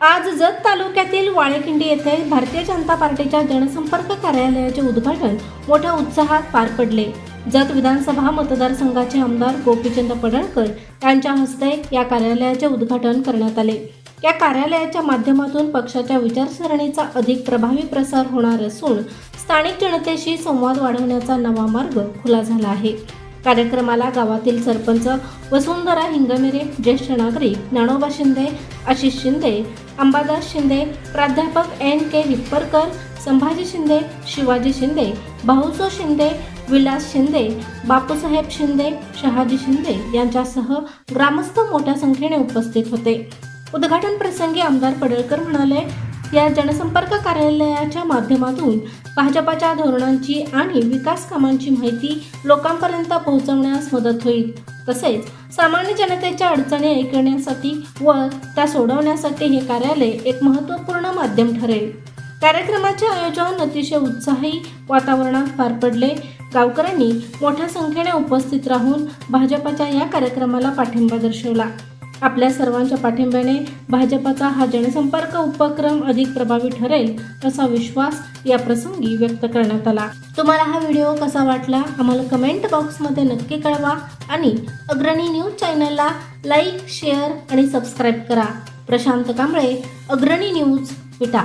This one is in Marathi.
आज जत तालुक्यातील वाळेकिंडी येथे भारतीय जनता पार्टीच्या जनसंपर्क कार्यालयाचे उद्घाटन मोठ्या उत्साहात पार पडले. जत विधानसभा मतदारसंघाचे आमदार गोपीचंद पडळकर यांच्या हस्ते या कार्यालयाचे उद्घाटन करण्यात आले. या कार्यालयाच्या माध्यमातून पक्षाच्या विचारसरणीचा अधिक प्रभावी प्रसार होणार असून स्थानिक जनतेशी संवाद वाढवण्याचा नवा मार्ग खुला झाला आहे. कार्यक्रमाला गावातील सरपंच वसुंधरा हिंगमिरे ज्येष्ठ नागरिक ज्ञानोबा शिंदे आशिष शिंदे अंबादास शिंदे प्राध्यापक एन के हिप्परकर संभाजी शिंदे शिवाजी शिंदे भाऊसो शिंदे विलास शिंदे बापूसाहेब शिंदे शहाजी शिंदे यांच्यासह ग्रामस्थ मोठ्या संख्येने उपस्थित होते. उद्घाटन प्रसंगी आमदार पडळकर म्हणाले या जनसंपर्क कार्यालयाच्या माध्यमातून भाजपाच्या धोरणांची आणि विकास कामांची माहिती लोकांपर्यंत पोहोचवण्यास मदत होईल. तसेच सामान्य जनतेच्या अडचणी ऐकण्यासाठी व त्या सोडवण्यासाठी हे कार्यालय एक महत्त्वपूर्ण माध्यम ठरेल. कार्यक्रमाचे आयोजन अतिशय उत्साही वातावरणात पार पडले. गावकऱ्यांनी मोठ्या संख्येने उपस्थित राहून भाजपाच्या या कार्यक्रमाला पाठिंबा दर्शवला. आपल्या सर्वांच्या पाठिंब्याने भाजपाचा हा जनसंपर्क उपक्रम अधिक प्रभावी ठरेल असा विश्वास या प्रसंगी व्यक्त करण्यात आला. तुम्हाला हा व्हिडिओ कसा वाटला? आम्हाला कमेंट बॉक्समध्ये नक्की कळवा आणि अग्रणी न्यूज चॅनलला लाईक शेअर आणि सबस्क्राईब करा. प्रशांत कांबळे अग्रणी न्यूज विटा.